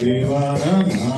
devananari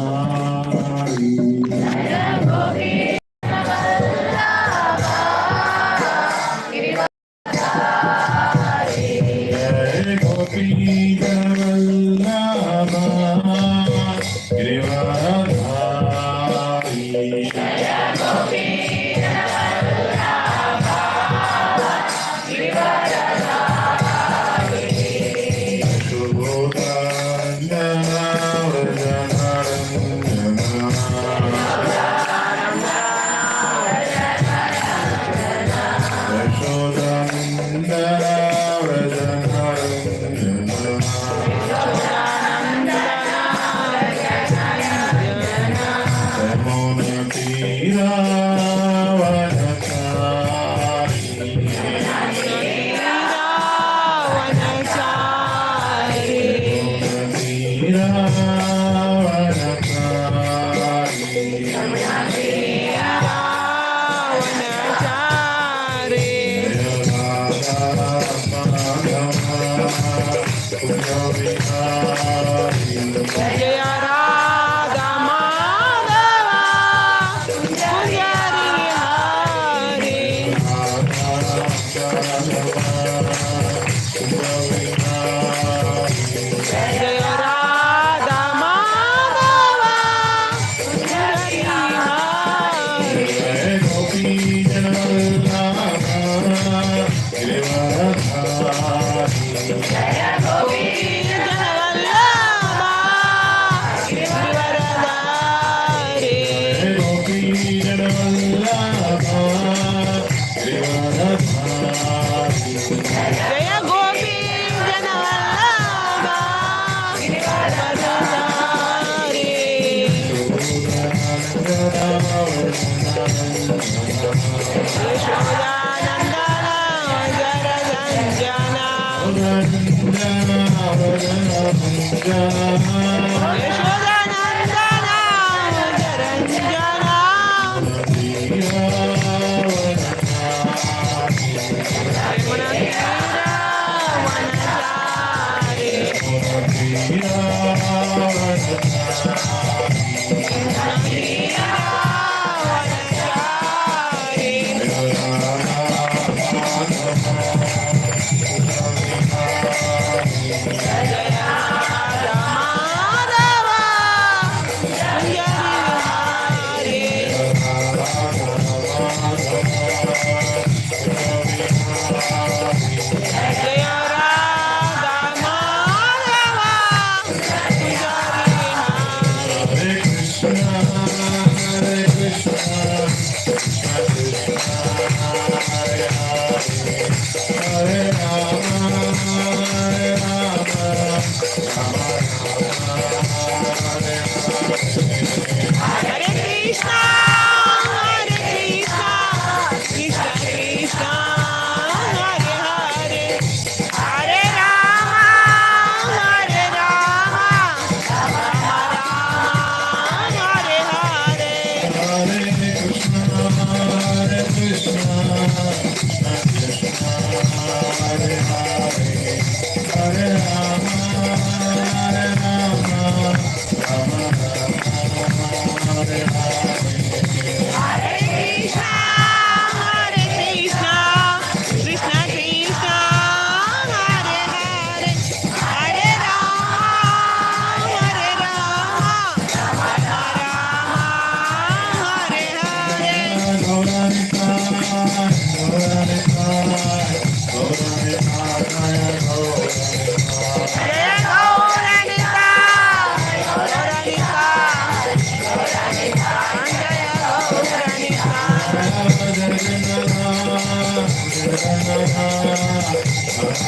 Yeah.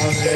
Yeah!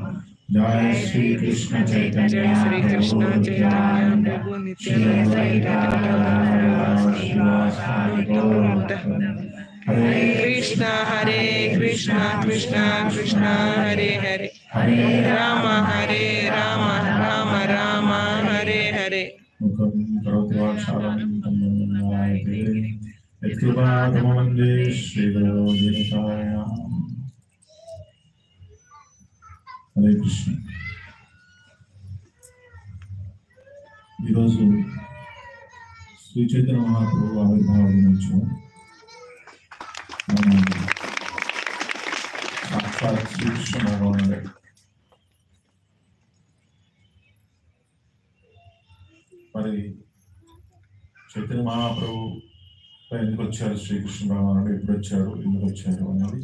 जय श्री कृष्ण चैतन्य जय श्री कृष्ण चैतन्य प्रभु श्री नित्यानंद अद्वैत हरे कृष्ण हरे कृष्ण कृष्ण कृष्ण हरे हरे हरे राम हरे राम राम राम हरे हरे मुखं హరే కృష్ణ. ఈరోజు శ్రీ చైతన్య మహాప్రభు ఆవిర్భావ దినోత్సవం సాక్షాత్ శ్రీకృష్ణ భగవానుడే. మరి చైతన్య మహాప్రభు ఎందుకు వచ్చారు శ్రీకృష్ణ భగవానుడు? ఎప్పుడు వచ్చారు? ఎందుకు వచ్చారు అనేది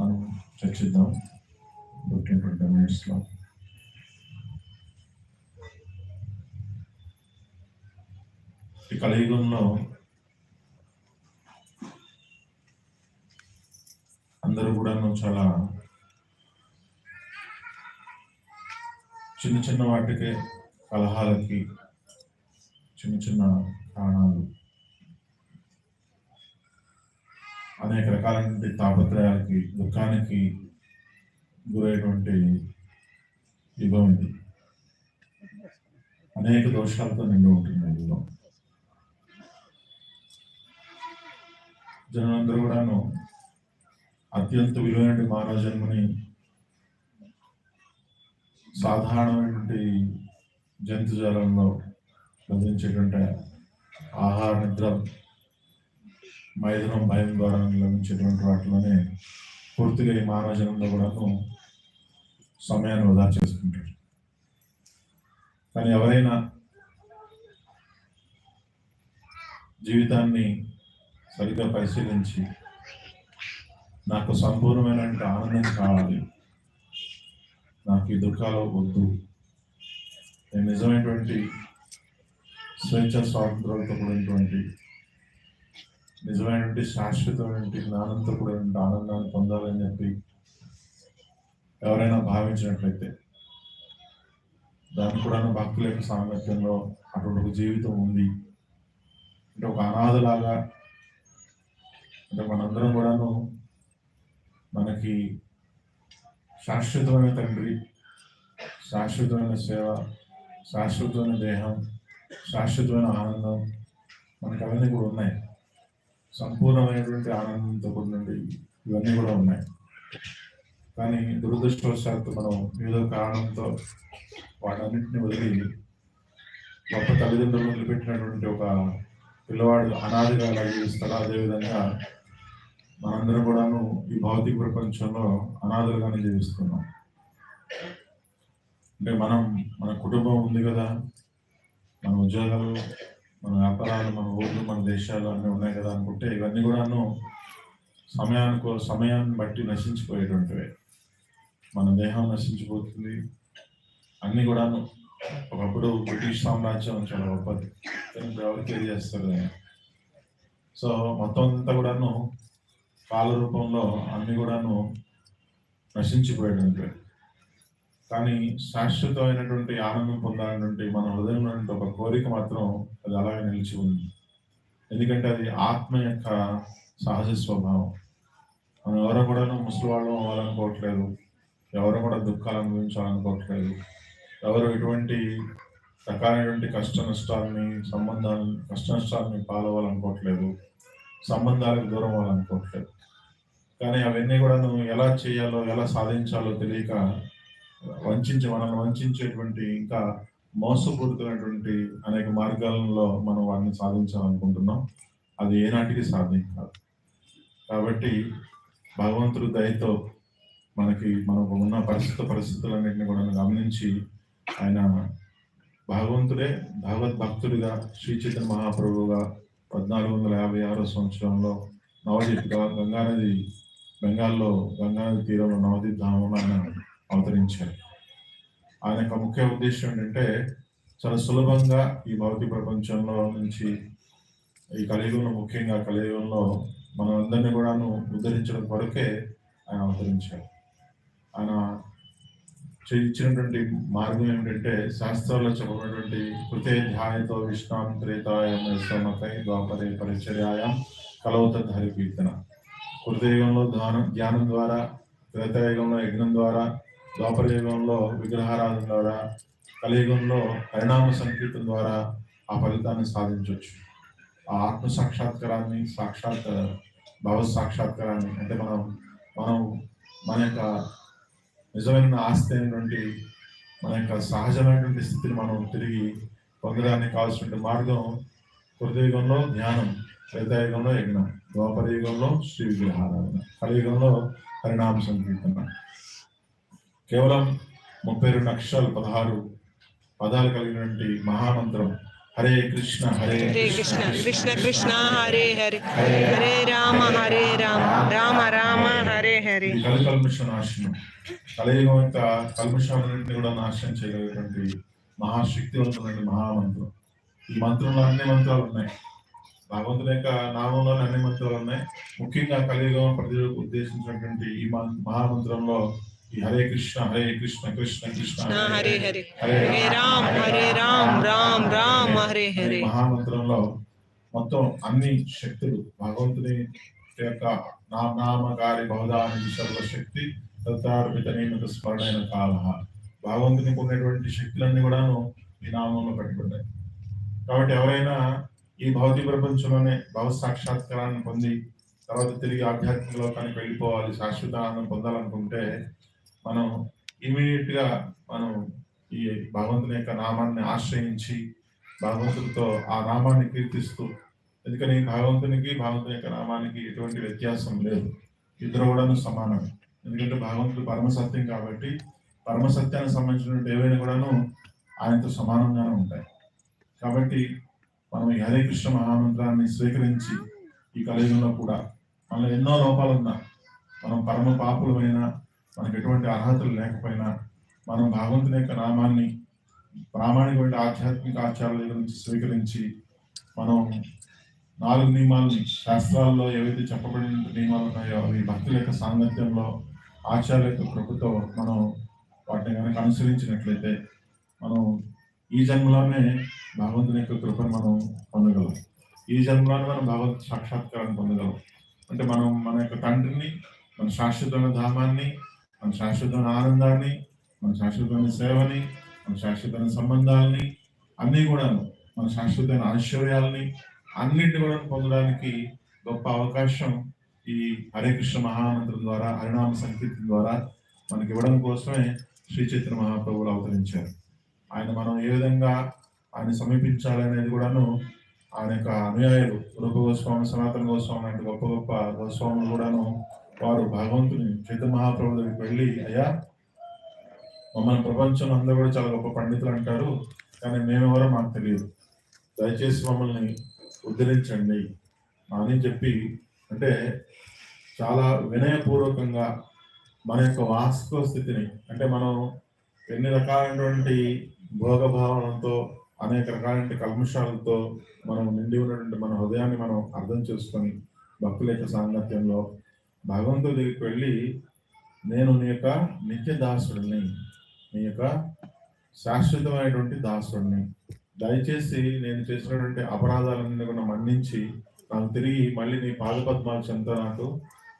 మనం చర్చిద్దాం. ఫిఫ్టీన్ ట్వంటీ మినిట్స్లో ఈ కలియుగంలో అందరూ కూడా చాలా చిన్న చిన్న వాటికే కలహాలకి చిన్న చిన్న కారణాలు. అనేక రకాలైన తాపత్రయాలకి దుఃఖానికి గురైనటువంటి యుగం ఇది. అనేక దోషాలతో నిండి ఉంటుంది యుగం. జనులందరూ కూడాను అత్యంత విలువైన మానవ సాధారణమైనటువంటి జంతుజాలంలో లభించేటువంటి ఆహార నిద్ర మైదనం భయం ద్వారా లభించేటువంటి వాటిలోనే పూర్తిగా ఈ మానవ జనంలో కూడాను సమయాన్ని వృధా చేసుకుంటారు కానీ ఎవరైనా జీవితాన్ని సరిగ్గా పరిశీలించి నాకు సంపూర్ణమైన ఆనందం కావాలి. నాకు ఈ దుఃఖాలు వద్దు. నేను నిజమైనటువంటి స్వేచ్ఛ స్వాతంత్రాలతో కూడినటువంటి నిజమైనటువంటి శాశ్వతమైనటువంటి జ్ఞానంతో కూడినటువంటి ఆనందాన్ని పొందాలని చెప్పి ఎవరైనా భావించినట్లయితే దాని కూడా భక్తుల యొక్క సామర్థ్యంలో అటువంటి ఒక జీవితం ఉంది. అంటే ఒక అనాథలాగా అంటే మనందరం కూడాను మనకి శాశ్వతమైన తండ్రి శాశ్వతమైన సేవ శాశ్వతమైన దేహం శాశ్వతమైన ఆనందం మనకి అవన్నీ కూడా ఉన్నాయి. సంపూర్ణమైనటువంటి ఆనందంతో కూడినటువంటి ఇవన్నీ కూడా ఉన్నాయి. కానీ దురదృష్టవశాత్తు మనం ఏదో కారణంతో వాటన్నింటిని వదిలి గొప్ప తల్లిదండ్రులు వదిలిపెట్టినటువంటి ఒక పిల్లవాడు అనాదిగా ఎలా జీవిస్తారో అదేవిధంగా మనందరం కూడాను ఈ భౌతిక ప్రపంచంలో అనాథలుగానే జీవిస్తున్నాం. అంటే మనం మన కుటుంబం ఉంది కదా మన ఉద్యోగాలు మన వ్యాపారాలు మన ఊర్లు మన దేశాలు అన్నీ ఉన్నాయి కదా అనుకుంటే ఇవన్నీ కూడాను సమయానికి సమయాన్ని బట్టి నశించిపోయేటువంటివి. మన దేహం నశించిపోతుంది. అన్నీ కూడాను ఒకప్పుడు బ్రిటిష్ సామ్రాజ్యం చాలా గొప్పది. ఎవరు తెలియజేస్తారు సో మొత్తం అంతా కూడాను కాల రూపంలో అన్ని కూడాను నశించిపోయేటట్టు. కానీ శాశ్వతమైనటువంటి ఆనందం పొందాలన్నటువంటి మన హృదయంలో ఉన్నటువంటి ఒక కోరిక మాత్రం అది అలాగే నిలిచి ఉంది. ఎందుకంటే అది ఆత్మ యొక్క సహజ స్వభావం. మనం ఎవరో కూడాను ముసలి వాళ్ళం అవ్వాలనుకోవట్లేదు. ఎవరు కూడా దుఃఖాలు అనుభవించాలనుకోవట్లేదు ఎవరు ఎటువంటి రకాలైనటువంటి కష్ట నష్టాలని సంబంధాలను కష్ట నష్టాలని పాలవ్వాలనుకోవట్లేదు సంబంధాలకు దూరం అవ్వాలనుకోవట్లేదు కానీ అవన్నీ కూడా నువ్వు ఎలా చేయాలో ఎలా సాధించాలో తెలియక వంచించి మనల్ని వంచేటువంటి ఇంకా మోసపూరితమైనటువంటి అనేక మార్గాలలో మనం వాటిని సాధించాలనుకుంటున్నాం. అది ఏనాటికి సాధ్యం కాదు. కాబట్టి భగవంతుడు దయతో మనకి మనకు ఉన్న పరిస్థితి పరిస్థితులన్నింటినీ కూడా గమనించి ఆయన భగవంతుడే భగవద్ భక్తుడిగా శ్రీ చైతన్య మహాప్రభువుగా పద్నాలుగు వందల యాభై ఆరో సంవత్సరంలో నవదీప్ గంగానది బెంగాల్లో గంగానది తీరంలో నవదీప్ ధామంలో ఆయన అవతరించారు. ఆయన యొక్క ముఖ్య ఉద్దేశం ఏంటంటే చాలా సులభంగా ఈ భౌతిక ప్రపంచంలో నుంచి ఈ కలియుగంలో ముఖ్యంగా కలియుగంలో మనందరినీ కూడాను ఉద్ధరించడం కొరకే ఆయన అవతరించారు. ఆయన చే- ఇచ్చినటువంటి మార్గం ఏమిటంటే శాస్త్రాల్లో చెప్పబడినటువంటి కృతే ధ్యాయతో విష్ణాం త్రేతాయం సమతై ద్వాపరే పరిచర్యాయం కలవత ధరి కీర్తన. కృతయుగంలో ధ్యానం ధ్యానం ద్వారా త్రేతాయుగంలో యజ్ఞం ద్వారా ద్వాపరయుగంలో విగ్రహారాధన ద్వారా కలియుగంలో పరిణామ సంకీర్తన ద్వారా ఆ ఫలితాన్ని సాధించవచ్చు ఆ ఆత్మ సాక్షాత్కారాన్ని సాక్షాత్ భవ సాక్షాత్కారాన్ని అంటే మనం మనం మన యొక్క నిజమైన ఆస్తి అయినటువంటి మన యొక్క సహజమైనటువంటి స్థితిని మనం తిరిగి పొందడానికి కావాల్సిన మార్గం కృతయుగంలో ధ్యానం త్రేతాయుగంలో యజ్ఞం ద్వాపర యుగంలో శ్రీ విగ్రహారాధన కలియుగంలో పరిణామ సంకీర్తన. కేవలం ముప్పై రెండు అక్షరాలు పదహారు పదాలు కలిగినటువంటి మహామంత్రం హరే కృష్ణ హరే కృష్ణ. కృష్ణ. కృష్ణ హరే హరే. హరే రామ హరే రామ. రామ రామ హరే హరే. కలికల్మష నాశనం కలియుగం యొక్క కల్మషాలన్నింటినీ కూడా నాశనం చేయగలిగినటువంటి మహాశక్తివంతమైన మహామంత్రం. ఈ మంత్రంలో అన్ని మంత్రాలు ఉన్నాయి. భగవంతుని యొక్క నామంలో అన్ని మంత్రాలు ఉన్నాయి. ముఖ్యంగా కలియుగం ప్రజలకు ఉద్దేశించినటువంటి ఈ మహామంత్రంలో ఈ హరే కృష్ణ హరే కృష్ణ కృష్ణ కృష్ణ హరే హరే హరే. రామ్ హరే రామ్ రామ్ హరే. మహామంత్రంలో మొత్తం అన్ని శక్తులు భగవంతుని యొక్క నామకారి బహుదాని సర్వశక్తి తత్తార్పిత నియమిత స్మరణైన కాల. భగవంతునికి ఉన్నటువంటి శక్తులన్నీ కూడాను ఈ నామంలో పెట్టబడ్డాయి కాబట్టి ఎవరైనా ఈ భౌతిక ప్రపంచంలోనే భవ సాక్షాత్కారాన్ని పొంది తర్వాత తిరిగి ఆధ్యాత్మిక లోకానికి వెళ్ళిపోవాలి శాశ్వత ఆనందం పొందాలనుకుంటే మనం ఇమీడియట్గా మనం ఈ భగవంతుని యొక్క నామాన్ని ఆశ్రయించి భగవంతుడితో ఆ నామాన్ని కీర్తిస్తూ ఎందుకని భగవంతునికి భగవంతుని యొక్క నామానికి ఎటువంటి వ్యత్యాసం లేదు. ఇద్దరు కూడాను సమానం ఎందుకంటే భగవంతుడు పరమసత్యం కాబట్టి పరమసత్యానికి సంబంధించినటువంటి ఏవైనా కూడాను ఆయనతో సమానంగానే ఉంటాయి. కాబట్టి మనం ఈ హరే కృష్ణ మహామంత్రాన్ని స్వీకరించి ఈ కలియుగంలో కూడా మనలో ఎన్నో లోపాలు ఉన్నా మనం పరమ పాపులమైనా మనకు ఎటువంటి అర్హతలు లేకపోయినా మనం భగవంతుని యొక్క నామాన్ని ప్రామాణికమైన ఆధ్యాత్మిక ఆచారాల గురించి స్వీకరించి మనం నాలుగు నియమాలని శాస్త్రాల్లో ఏవైతే చెప్పబడిన నియమాలు ఉన్నాయో అవి భక్తుల యొక్క సాంగత్యంలో ఆచార్య యొక్క కృపతో మనం వాటిని కనుక అనుసరించినట్లయితే మనం ఈ జన్మలోనే భగవంతుని యొక్క కృపను మనం పొందగలం. ఈ జన్మలోనే మనం భగవత్ సాక్షాత్కారాన్ని పొందగలం. అంటే మనం మన యొక్క తండ్రిని మన శాశ్వతమైన ధామాన్ని మన శాశ్వతమైన ఆనందాన్ని మన శాశ్వతమైన సేవని మన శాశ్వతమైన సంబంధాలని అన్నీ కూడా మన శాశ్వతమైన ఐశ్వర్యాలని అన్నింటిని కూడా పొందడానికి గొప్ప అవకాశం ఈ హరే కృష్ణ మహామంత్రం ద్వారా హరినామ సంకీర్తన ద్వారా మనకి ఇవ్వడం కోసమే శ్రీ చైతన్య మహాప్రభువులు అవతరించారు. ఆయన మనం ఏ విధంగా ఆయన సమీపించాలనేది కూడాను ఆయన యొక్క అనుయాయులు రూప గోస్వామి సనాతన గోస్వామి లాంటి గొప్ప గొప్ప గోస్వాములు కూడాను వారు భగవంతుని చైతన్య మహాప్రభు దగ్గరికి వెళ్ళి అయ్యా మమ్మల్ని ప్రపంచంలో అందరూ కూడా చాలా గొప్ప పండితులు అంటారు కానీ మేమెవరో మాకు తెలియదు. దయచేసి మమ్మల్ని ఉద్ధరించండి అని చెప్పి అంటే చాలా వినయపూర్వకంగా మన యొక్క వాస్తవ స్థితిని అంటే మనం ఎన్ని రకాలైనటువంటి భోగభావనతో అనేక రకాలైన కల్మషాలతో మనం నిండి ఉన్నటువంటి మన హృదయాన్ని మనం అర్థం చేసుకొని భక్తుల యొక్క సాంగత్యంలో భగవంతుడి దగ్గరికి వెళ్ళి నేను నీ యొక్క నిత్య దాసుడిని మీ యొక్క శాశ్వతమైనటువంటి దాసుడిని దయచేసి నేను చేసినటువంటి అపరాధాలన్నీ కూడా మన్నించి నాకు తిరిగి మళ్ళీ నీ పాదపద్మాల చెంత నాకు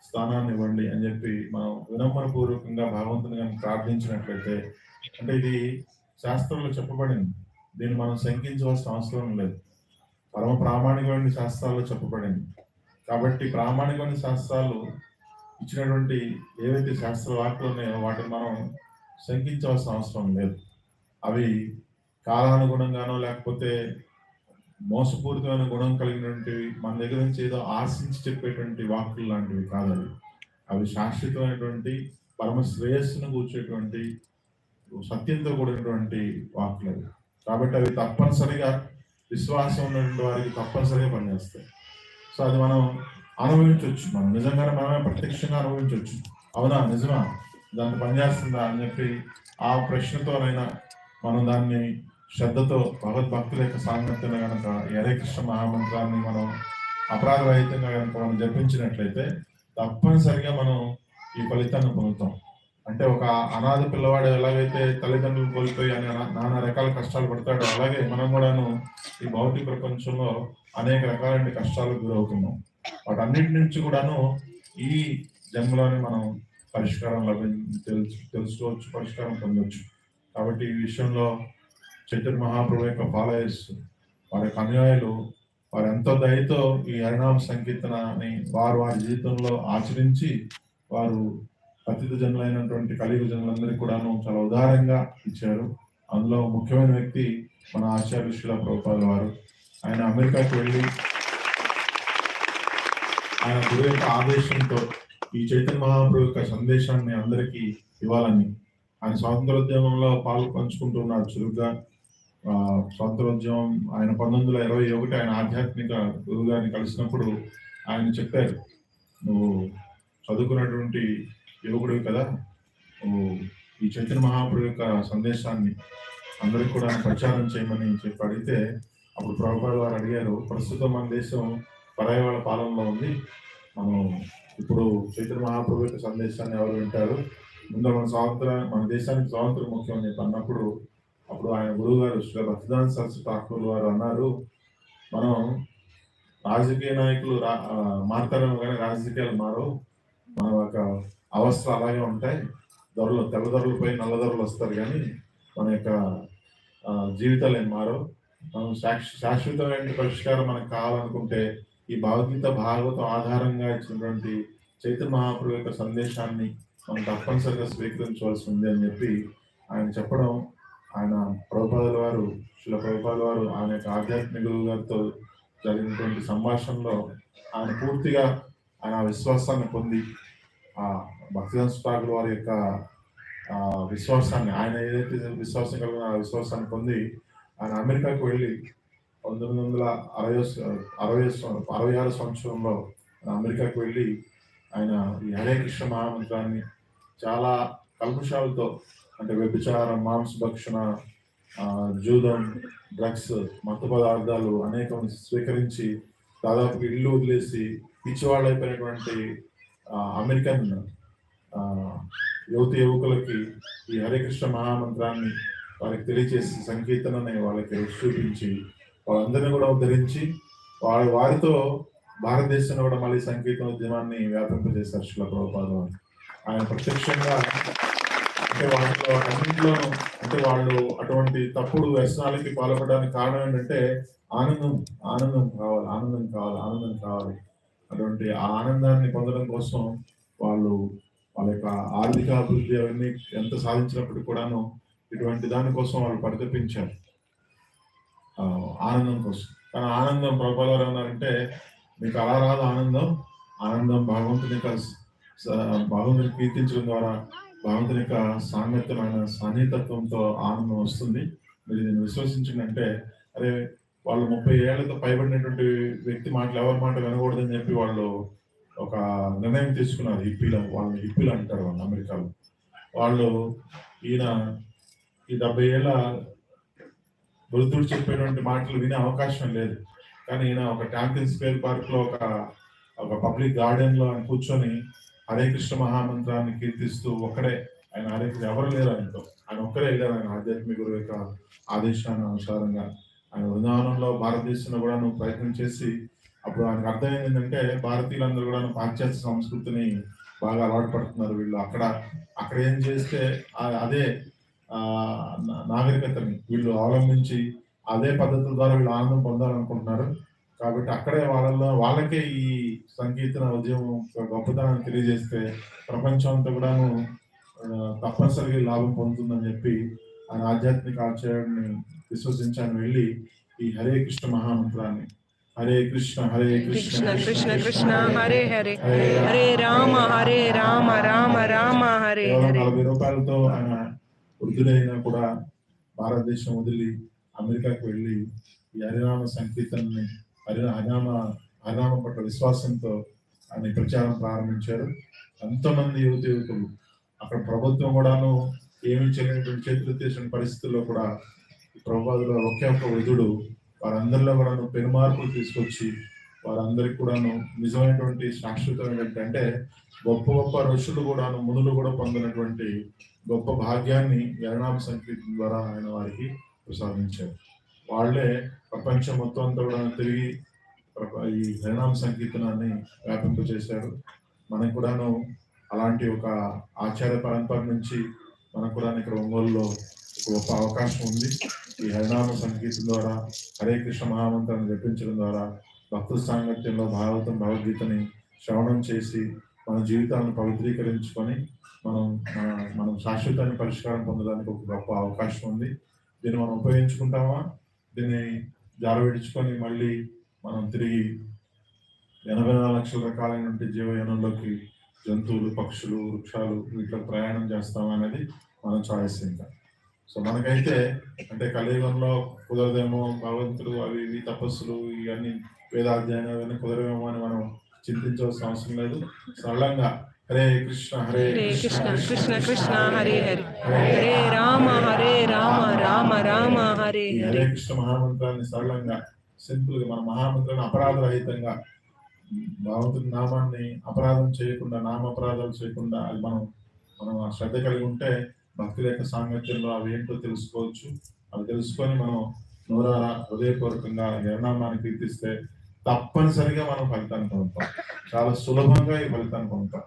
స్థానాన్ని ఇవ్వండి అని చెప్పి మనం వినమ్ర పూర్వకంగా భగవంతుని కానీ ప్రార్థించినట్లయితే అంటే ఇది శాస్త్రంలో చెప్పబడింది. దీన్ని మనం శంకించవలసిన అవసరం లేదు. పరమ ప్రామాణికమైన శాస్త్రాల్లో చెప్పబడింది. కాబట్టి ప్రామాణికమైన శాస్త్రాలు ఇచ్చినటువంటి ఏవైతే శాస్త్ర వాక్యాలు ఉన్నాయో వాటిని మనం శంకించవలసిన అవసరం లేదు. అవి కాలానుగుణంగానో లేకపోతే మోసపూరితమైన గుణం కలిగినటువంటివి మన దగ్గర నుంచి ఏదో ఆశించి చెప్పేటువంటి వాక్కులు లాంటివి కాదవి. అవి శాశ్వతమైనటువంటి పరమ శ్రేయస్సును కూర్చేటువంటి సత్యంతో కూడినటువంటి వాక్కులు అవి. కాబట్టి అవి తప్పనిసరిగా విశ్వాసం ఉన్నటువంటి వారికి తప్పనిసరిగా పనిచేస్తాయి. సో అది మనం అనుభవించవచ్చు మనం నిజంగానే మనమే ప్రత్యక్షంగా అనుభవించవచ్చు అవునా? నిజమా? దాన్ని పనిచేస్తుందా అని చెప్పి ఆ ప్రశ్నతోనైనా మనం దాన్ని శ్రద్ధతో భగవద్భక్తుల యొక్క సాంగత్యం కనుక ఎరే హరే కృష్ణ మహామంత్రాన్ని మనం అపరాధరహితంగా కనుక మనం జపించినట్లయితే తప్పనిసరిగా మనం ఈ ఫలితాన్ని పొందుతాం. అంటే ఒక అనాథ పిల్లవాడు ఎలాగైతే తల్లిదండ్రులు కోల్పోయి అని నానా రకాల కష్టాలు పడతాడో అలాగే మనం కూడాను ఈ భౌతిక ప్రపంచంలో అనేక రకాలైన కష్టాలకు గురవుతున్నాం. వాటన్నిటి నుంచి కూడాను ఈ జన్మలోనే మనం పరిష్కారం లభించి తెలుసు తెలుసుకోవచ్చు పరిష్కారం పొందవచ్చు కాబట్టి ఈ విషయంలో చైతన్య మహాప్రభు యొక్క ఫాలోయర్స్ వారి యొక్క అనుయాయులు వారు ఎంతో దయతో ఈ హరినామ సంకీర్తనని వారు వారి జీవితంలో ఆచరించి వారు పతిత జనులైనటువంటి కలియుగ జనులందరికీ కూడాను చాలా ఉదారంగా ఇచ్చారు. అందులో ముఖ్యమైన వ్యక్తి మన ఆచార్య శిలా ప్రభుపాద వారు. ఆయన అమెరికాకి వెళ్ళి ఆయన గురు యొక్క ఆదేశంతో ఈ చైతన్య మహాప్రభు యొక్క సందేశాన్ని అందరికీ ఇవ్వాలని ఆయన స్వాతంత్రోద్యమంలో పాలు పంచుకుంటున్నారు చురుగ్గా. స్వాతంత్రోద్యమం ఆయన పంతొమ్మిది వందల ఇరవై ఒకటి ఆయన ఆధ్యాత్మిక గురువు గారిని కలిసినప్పుడు ఆయన చెప్పారు నువ్వు చదువుకున్నటువంటి యువకుడివి కదా నువ్వు ఈ చైతన్య మహాప్రభు యొక్క సందేశాన్ని అందరికి కూడా ప్రచారం చేయమని చెప్పి అడిగితే అప్పుడు ప్రభుపాద వారు అడిగారు ప్రస్తుతం మన దేశం పరాయి పాలనలో ఉంది మనం ఇప్పుడు చైతన్య మహాప్రభు యొక్క సందేశాన్ని ఎవరు వింటారు? ముందు మన స్వాతంత్ర మన దేశానికి స్వాతంత్రం ముఖ్యం అని చెప్పి అన్నప్పుడు అప్పుడు ఆయన గురువు గారు శ్రీ రక్తదాన్ సరస్వతి ఠాకూర్ వారు అన్నారు మనం రాజకీయ నాయకులు రా ఆ, మారుతారేమో కానీ రాజకీయాలు మారవు. మన యొక్క అవస్థలు అలాగే ఉంటాయి. ధరలు తెల్ల ధరలపై నల్ల ధరలు వస్తారు కానీ మన యొక్క జీవితాలు ఏం మారవు. మనం శాశ్వ- శాశ్వతమైన పరిష్కారం మనకు కావాలనుకుంటే ఈ భగవద్గీత భాగవతం ఆధారంగా ఇచ్చినటువంటి చైతన్య మహాప్రభు యొక్క సందేశాన్ని మనం తప్పనిసరిగా స్వీకరించవలసి ఉంది అని చెప్పి ఆయన చెప్పడం ఆయన ప్రభుపాదుల వారు శిల ప్రభుపాదుల వారు ఆయన యొక్క ఆధ్యాత్మిక గారితో జరిగినటువంటి సంభాషణలో ఆయన పూర్తిగా ఆయన విశ్వాసాన్ని పొంది ఆ భక్తిదాస్ ఠాకూర్ వారి యొక్క విశ్వాసాన్ని ఆయన ఏదైతే విశ్వాసం కలిగిన ఆ విశ్వాసాన్ని పొంది ఆయన అమెరికాకు వెళ్ళి పంతొమ్మిది వందల అరవై అరవై అరవై ఆరు సంవత్సరంలో అమెరికాకు వెళ్ళి ఆయన ఈ హరే కృష్ణ మహామంత్రాన్ని చాలా కల్పుషాలతో అంటే వ్యభిచారం మాంసభక్షణ ఆ, జూదం డ్రగ్స్ మత్తు పదార్థాలు అనేకం స్వీకరించి దాదాపు ఇల్లు వదిలేసి పిచ్చివాళ్ళైపోయినటువంటి అయిపోయినటువంటి అమెరికన్ యువతి యువకులకి ఈ హరే కృష్ణ మహామంత్రాన్ని వారికి తెలియచేసి సంకీర్తనని వాళ్ళకి చూపించి వాళ్ళందరినీ కూడా ఉద్ధరించి వారి వారితో భారతదేశంలో కూడా మళ్ళీ సంకీర్తన ఉద్యమాన్ని వ్యాపింపజేశారు శిల ప్రభుపాద ఆయన ప్రత్యక్షంగా అంటే వాళ్ళతో అన్నింటిలోనూ అంటే వాళ్ళు అటువంటి తప్పుడు వ్యసనాలకి పాల్పడడానికి కారణం ఏంటంటే ఆనందం ఆనందం కావాలి ఆనందం కావాలి ఆనందం కావాలి. అటువంటి ఆ ఆనందాన్ని పొందడం కోసం వాళ్ళు వాళ్ళ యొక్క ఆర్థిక అభివృద్ధి అవన్నీ ఎంత సాధించినప్పటికీ కూడాను ఇటువంటి దానికోసం వాళ్ళు పరితపించారు. ఆనందం కోసం. కానీ ఆనందం ప్రభుత్వాలు అన్నారంటే మీకు అలా రాదు ఆనందం ఆనందం భగవంతుని యొక్క భగవంతుని కీర్తించడం ద్వారా భగవంతుని యొక్క సాంగత్యమైన సన్నిహితత్వంతో ఆనందం వస్తుంది. మీరు దీన్ని విశ్వసించిందంటే అరే వాళ్ళు ముప్పై ఏళ్ళతో పైబడినటువంటి వ్యక్తి మాటలు ఎవరి మాట వినకూడదని చెప్పి వాళ్ళు ఒక నిర్ణయం తీసుకున్నారు. హిప్పీలు వాళ్ళు హిప్పీలు అంటారు వాళ్ళు అమెరికాలో. వాళ్ళు ఈయన ఈ డెబ్బై ఏళ్ళ వృద్ధుడు చెప్పేటువంటి మాటలు వినే అవకాశం లేదు. కానీ ఈయన ఒక ట్యాంకిన్ స్క్వేర్ పార్క్లో ఒక ఒక పబ్లిక్ గార్డెన్లో ఆయన కూర్చొని హరే కృష్ణ మహామంత్రాన్ని కీర్తిస్తూ ఒక్కడే ఆయన హరే కృష్ణ ఎవరు లేరు ఆయనతో ఆయన ఒక్కరే వెళ్ళారు ఆయన ఆధ్యాత్మిక గురువు యొక్క ఆదేశాన్ని అనుసారంగా ఆయన బృందావనంలో భారతదేశంలో కూడా నువ్వు ప్రయత్నం చేసి అప్పుడు ఆయనకు అర్థమైంది ఏంటంటే భారతీయులందరూ కూడా పాశ్చాత్య సంస్కృతిని బాగా అలవాటు పడుతున్నారు వీళ్ళు. అక్కడ అక్కడ ఏం చేస్తే అదే నాగరికతని వీళ్ళు అవలంబించి అదే పద్ధతుల ద్వారా వీళ్ళు ఆనందం పొందాలనుకుంటున్నారు. కాబట్టి అక్కడే వాళ్ళలో వాళ్ళకే ఈ సంగీత ఉద్యమం గొప్పతనాన్ని తెలియజేస్తే ప్రపంచం అంతా కూడాను తప్పనిసరిగా లాభం పొందుతుందని చెప్పి ఆయన ఆధ్యాత్మిక ఆచార్యుడిని విశ్వసించాను. వెళ్ళి ఈ హరే కృష్ణ మహామంత్రాన్ని హరే కృష్ణ హరే కృష్ణ కృష్ణ కృష్ణ హరే హరే. హరే రామ. హరే రామ రామ రామ హరే. నలభై రూపాయలతో ఆయన వృద్ధుడైనా కూడా భారతదేశం వదిలి అమెరికాకు వెళ్ళి ఈ హరినామ సంకీర్తనని హరి హరినామ హరినామ పట్ల విశ్వాసంతో ఆయన ప్రచారం ప్రారంభించారు. ఎంతోమంది యువత యువకులు. అక్కడ ప్రభుత్వం కూడాను ఏమి చేయలేనటువంటి చేతులు తీసిన పరిస్థితుల్లో కూడా ప్రభుత్వంలో ఒకే ఒక్క వృద్ధుడు వారందరిలో కూడాను పెనుమార్పులు తీసుకొచ్చి వారందరికి కూడాను నిజమైనటువంటి శాశ్వతమైన అంటే గొప్ప గొప్ప ఋషులు కూడాను మునులు కూడా పొందినటువంటి గొప్ప భాగ్యాన్ని ఎరణామ సంకీర్తన ద్వారా ఆయన వారికి ప్రసాదించారు. వాళ్ళే ప్రపంచం మొత్తం అంతా కూడా తిరిగి ఈ హరినామ సంకీర్తనాన్ని వ్యాపింపజేశారు మనకు కూడాను అలాంటి ఒక ఆచార్య పరంపర నుంచి మనకు కూడా ఇక్కడ ఒంగోలులో ఒక గొప్ప అవకాశం ఉంది. ఈ హరినామ సంగీతం ద్వారా హరే కృష్ణ మహామంత్రాన్ని జపించడం ద్వారా భక్త సాంగత్యంలో భాగవతం భగవద్గీతని శ్రవణం చేసి మన జీవితాలను పవిత్రీకరించుకొని మనం మన- మనం శాశ్వతాన్ని పరిష్కారం పొందడానికి ఒక గొప్ప అవకాశం ఉంది. దీన్ని మనం ఉపయోగించుకుంటామా? దీన్ని జారవిడుచుకొని మళ్ళీ మనం తిరిగి ఎనభై నాలుగు లక్షల రకాలైనటువంటి జీవయానంలోకి జంతువులు పక్షులు వృక్షాలు వీటిలో ప్రయాణం చేస్తామా అనేది మన చాయిస్ ఇంకా. సో మనకైతే అంటే కలియుగంలో కుదరదేమో భగవంతుడు అవి ఇవి తపస్సులు ఇవన్నీ వేదాధ్యయనం ఇవన్నీ కుదరవేమో అని మనం చింతించవలసిన అవసరం లేదు. సరళంగా హరే కృష్ణ హరే కృష్ణ. కృష్ణ కృష్ణ హరే హరే. హరే రామ హరే రామ రామ రామ హరే హరే. కృష్ణ మహామంత్రాన్ని సరళంగా సింపుల్గా మన మహామంత్రాన్ని అపరాధరహితంగా భగవంతుడి నామాన్ని అపరాధం చేయకుండా నామ అపరాధాలు చేయకుండా అది మనం మనం ఆ శ్రద్ధ కలిగి ఉంటే భక్తుల యొక్క సాంగత్యంలో అవి ఏంటో తెలుసుకోవచ్చు. అవి తెలుసుకొని మనం నూరారా హృదయపూర్వకంగా నిర్ణామాన్ని కీర్తిస్తే తప్పనిసరిగా మనం ఫలితాన్ని పొందుతాం. చాలా సులభంగా ఈ ఫలితాన్ని పొందుతాం.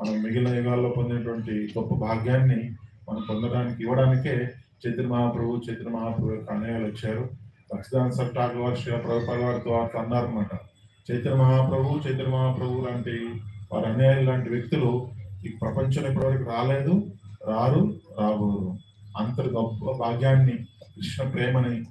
మనం మిగిలిన యుగాల్లో పొందినటువంటి గొప్ప భాగ్యాన్ని మనం పొందడానికి ఇవ్వడానికే చైతన్య మహాప్రభు చైతన్య మహాప్రభు యొక్క అన్నయ్యలు వచ్చారు. లక్ష్మీదాన్ సర్ ఠాకూర్ వారు శ్రీ ప్రభుపాల్ వారితో వారు అన్నారన్నమాట. చైతన్య మహాప్రభు చైతన్య మహాప్రభు లాంటి వారి అన్యాయులు లాంటి వ్యక్తులు ఈ ప్రపంచంలో ఇప్పటివరకు రాలేదు రారు రాబోరు. అంత గొప్ప భాగ్యాన్ని కృష్ణ ప్రేమని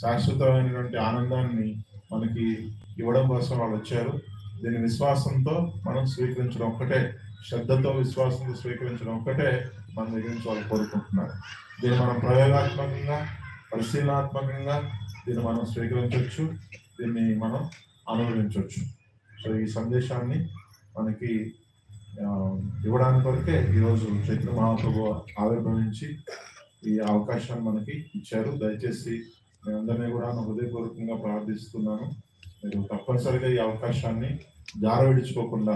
శాశ్వతమైనటువంటి ఆనందాన్ని మనకి ఇవ్వడం కోసం వాళ్ళు వచ్చారు. దీని విశ్వాసంతో మనం స్వీకరించడం ఒక్కటే శ్రద్ధతో విశ్వాసంతో స్వీకరించడం ఒక్కటే మన దగ్గర నుంచి వాళ్ళు కోరుకుంటున్నారు. దీన్ని మనం ప్రయోగాత్మకంగా పరిశీలనాత్మకంగా దీన్ని మనం స్వీకరించవచ్చు. దీన్ని మనం అనుభవించవచ్చు. సో ఈ సందేశాన్ని మనకి ఇవ్వడానికి వరకే ఈరోజు చైత్ర మహాప్రభు ఆవిర్భవించి ఈ అవకాశాన్ని మనకి ఇచ్చారు. దయచేసి మేమందరినీ కూడా హృదయపూర్వకంగా ప్రార్థిస్తున్నాను. మీరు తప్పనిసరిగా ఈ అవకాశాన్ని జార విడుచుకోకుండా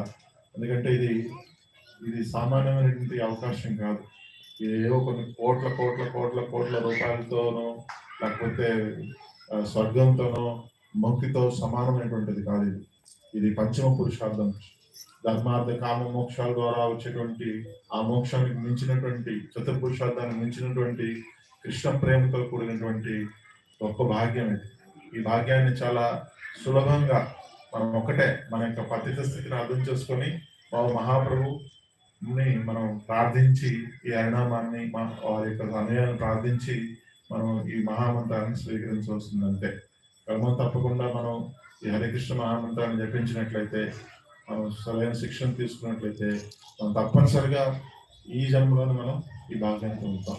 ఎందుకంటే ఇది ఇది సామాన్యమైనటువంటి అవకాశం కాదు. ఇది ఏవో కొన్ని కోట్ల కోట్ల కోట్ల కోట్ల రూపాయలతోనో లేకపోతే స్వర్గంతోనో మొక్కితో సమానమైనటువంటిది కాదు ఇది. ఇది పంచమ పురుషార్థం. ధర్మార్థ కామ మోక్షాల ద్వారా వచ్చేటువంటి ఆ మోక్షానికి మించినటువంటి చతుర్పురుషార్థానికి మించినటువంటి కృష్ణ ప్రేమతో కూడినటువంటి గొప్ప భాగ్యం ఇది. ఈ భాగ్యాన్ని చాలా సులభంగా మనం ఒకటే మన యొక్క పతిత స్థితిని అర్థం చేసుకొని మా మహాప్రభుని మనం ప్రార్థించి ఈ హరినామాన్ని వారి యొక్క సమయాన్ని ప్రార్థించి మనం ఈ మహామంత్రాన్ని స్వీకరించవలసింది అంతే క్రమం తప్పకుండా మనం ఈ హరికృష్ణ మహామంత్రాన్ని జపించినట్లయితే మనం సరైన శిక్షణ తీసుకున్నట్లయితే మనం తప్పనిసరిగా ఈ జన్మలోనే మనం ఈ భాగ్యాన్ని పొందుతాం.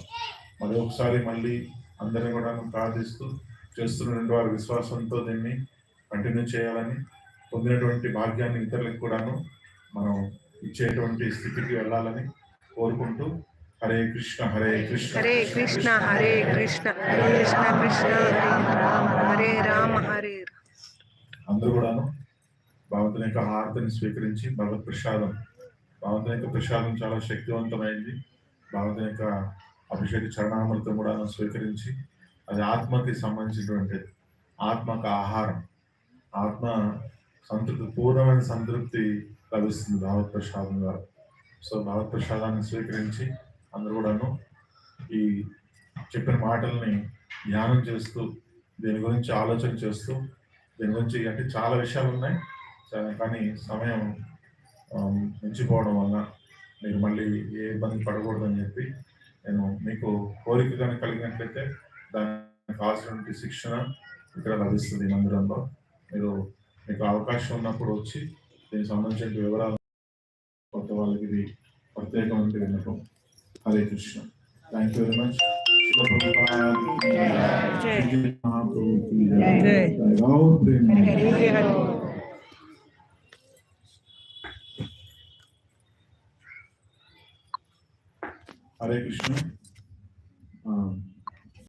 మరి ఒకసారి మళ్ళీ అందరిని కూడా ప్రార్థిస్తూ చేస్తున్నటువంటి వారి విశ్వాసంతో దీన్ని కంటిన్యూ చేయాలని పొందినటువంటి భాగ్యాన్ని ఇతరులకు కూడాను మనం ఇచ్చేటువంటి స్థితికి వెళ్ళాలని కోరుకుంటూ హరే కృష్ణ హరే కృష్ణ. హరే కృష్ణ హరే కృష్ణ కృష్ణ కృష్ణ హరే రామ హరే అందరూ కూడాను భగవంతుని యొక్క హారతిని స్వీకరించి భగవత్ ప్రసాదం భగవంతుని యొక్క ప్రసాదం చాలా శక్తివంతమైంది. భగవంతుని యొక్క అభిషేక చరణామృతం కూడా స్వీకరించి అది ఆత్మకి సంబంధించినటువంటిది ఆత్మకు ఆహారం. ఆత్మ సంతృప్తి పూర్ణమైన సంతృప్తి లభిస్తుంది భావప్రసాదం ప్రసాదం ద్వారా. సో భావప్రసాదాన్ని ప్రసాదాన్ని స్వీకరించి అందరూ కూడాను ఈ చెప్పిన మాటల్ని ధ్యానం చేస్తూ దీని గురించి ఆలోచన చేస్తూ దీని గురించి అంటే చాలా విషయాలు ఉన్నాయి. కానీ సమయం మించిపోవడం వల్ల మీరు మళ్ళీ ఏ ఇబ్బంది పడకూడదని చెప్పి నేను మీకు కోరిక కానీ కలిగినట్లయితే దానికి కావాల్సినటువంటి శిక్షణ ఇక్కడ లభిస్తుంది మందిరంలో. మీరు మీకు అవకాశం ఉన్నప్పుడు వచ్చి దీనికి సంబంధించిన వివరాలు కొత్త వాళ్ళకి ఇది ప్రత్యేకమైన విన్నపం Hare Krishna. Thank you very much Hare Krishna.